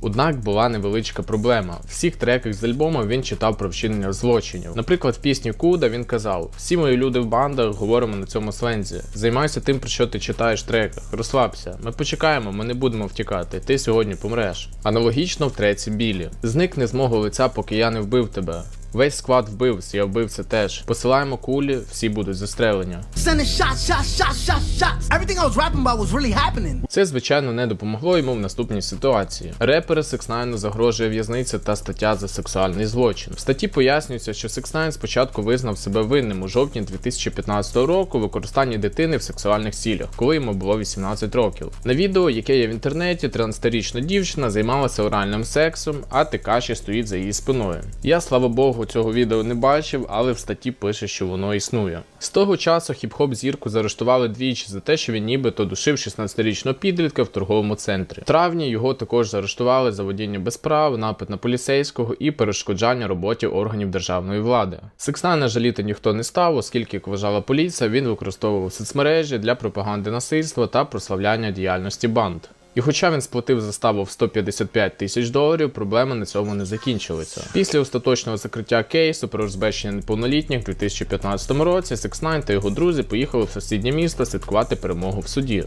Однак була невеличка проблема. В всіх треках з альбому він читав про вчинення злочинів. Наприклад, в пісні Куда він казав: Всі мої люди в бандах говоримо на цьому слензі. Займайся тим, про що ти читаєш в треках. Розслабся. Ми почекаємо, ми не будемо втікати. Ти сьогодні помреш. Аналогічно в треці білі. Зникни з мого лиця, поки я не вбив тебе. Весь склад вбивць, я вбивця теж. Посилаємо кулі, всі будуть застрелені. Це, звичайно, не допомогло йому в наступній ситуації. Репера 6ix9ine загрожує в'язниця та стаття за сексуальний злочин. В статті пояснюється, що 6ix9ine спочатку визнав себе винним у жовтні 2015 року використанні дитини в сексуальних цілях, коли йому було 18 років. На відео, яке є в інтернеті, 13-річна дівчина займалася оральним сексом, а Текаші стоїть за її спиною. Я, слава Богу, цього відео не бачив, але в статті пише, що воно існує. З того часу хіп-хоп зірку заарештували двічі за те, що він нібито душив 16-річного підлітка в торговому центрі. В травні його також заарештували за водіння без прав, напад на поліцейського і перешкоджання роботі органів державної влади. Сексна жаліти ніхто не став, оскільки, як вважала поліція, він використовував соцмережі для пропаганди насильства та прославляння діяльності банд. І хоча він сплатив заставу в 155 тисяч доларів, проблеми на цьому не закінчилися. Після остаточного закриття кейсу про розбещення неповнолітніх у 2015 році Six9 та його друзі поїхали в сусіднє місто святкувати перемогу в суді.